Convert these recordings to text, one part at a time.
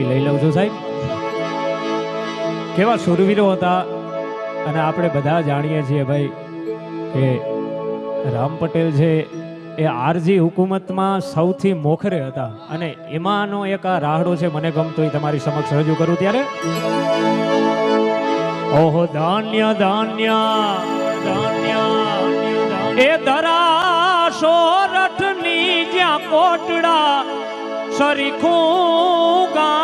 માફી લઈ લઉં છું સાહેબ. કેવા સુરવીરો હતા અને આપણે બધા જાણીએ છીએ ભાઈ કે રામ પટેલ છે એ આરજી હુકુમતમાં સૌથી મોખરે હતા અને એમાંનો એક આ રાહડો છે, મને ગમતો તમારી સમક્ષ રજૂ કરું ત્યારે. ઓહો, ધાન્ય ધાન્ય ધાન્ય એ ધરાશો રથની જ્યાં કોટડા સરીખું ગામ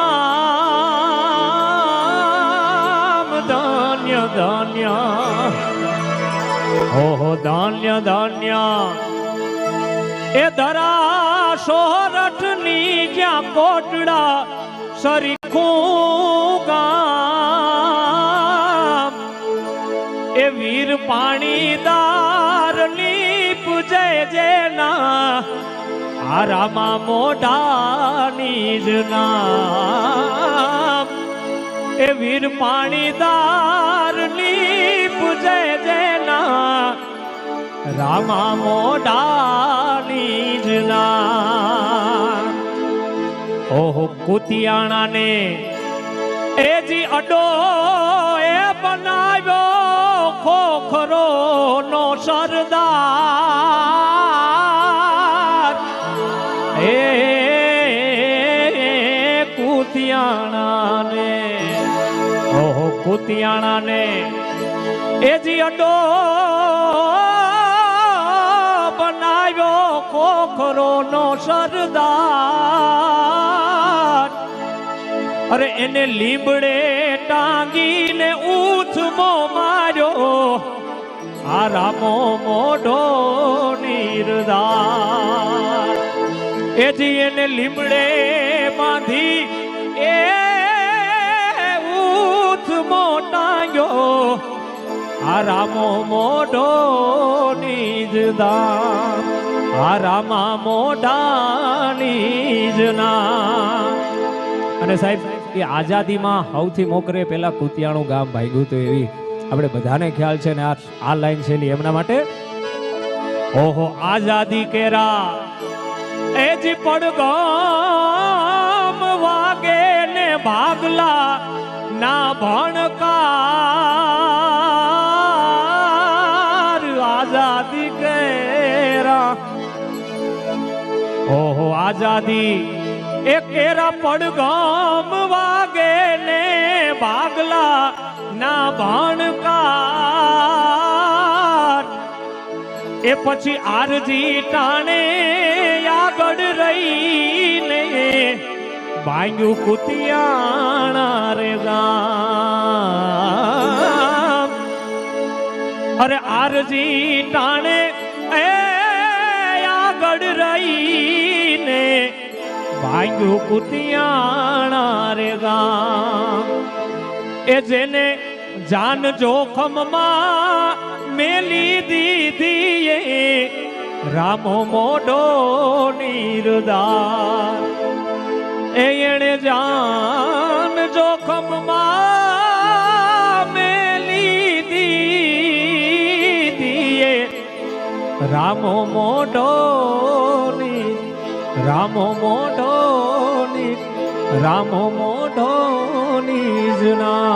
ઓહો, ધાન્ય ધાન્ય. એ ધરાશો રથની જ્યાં કોટડા સરીખું ગામ. એ વીર પાણીદાર પૂજે જેના હારામાં મોઢાની જ નામ. એ વીર પાણીદાર રામા મોઢાની જ નામ ઓહો, કુતિયાણાને એ જી અડો એ બનાવ્યો ખોખરો નો સરદાર. એ કુતિયાણાને, ઓહો, કુતિયાણાને એ જી અડો ખોખરો નો સરદાર. અરે એને લીમડે ટાંગીને ઉછમો માર્યો. આ રામો મોઢો નિર્દાર. એથી એને લીમડે બાંધી એ ઉછમો ટાંગ્યો. આ રામો મોઢો નિજદાર આ રામા મોઢા અને સાહેબ, એ આઝાદીમાં સૌથી મોકરે પેલા કુતિયાણું ગામ ભાગ્યું તો એવી આપણે બધાને ખ્યાલ છે ને આ આ લાઈન ને એમના માટે ઓહો, આઝાદી કેરા. એ જી પડગામ વાગે ને ભાગલા ના ભણકાર. ઓહો, આઝાદી એ કેરા પડગામ વાગે ને ભાગલા ના ભણકાર. એ પછી આરજી ટાણે આગળ રહીને ભાંગ્યું કુતિયાણા રે ગામ અરે આરજી ટાણે એ ભાગ્યું કુતિયાણા રે ગામ. એ જેને જાન જોખમમાં મેલી દીધી રામો મોડો નિર્દાર. એણે જાન જોખમમાં રામો મોઢો ની રામો મોઢો ની રામો મોઢો નિજના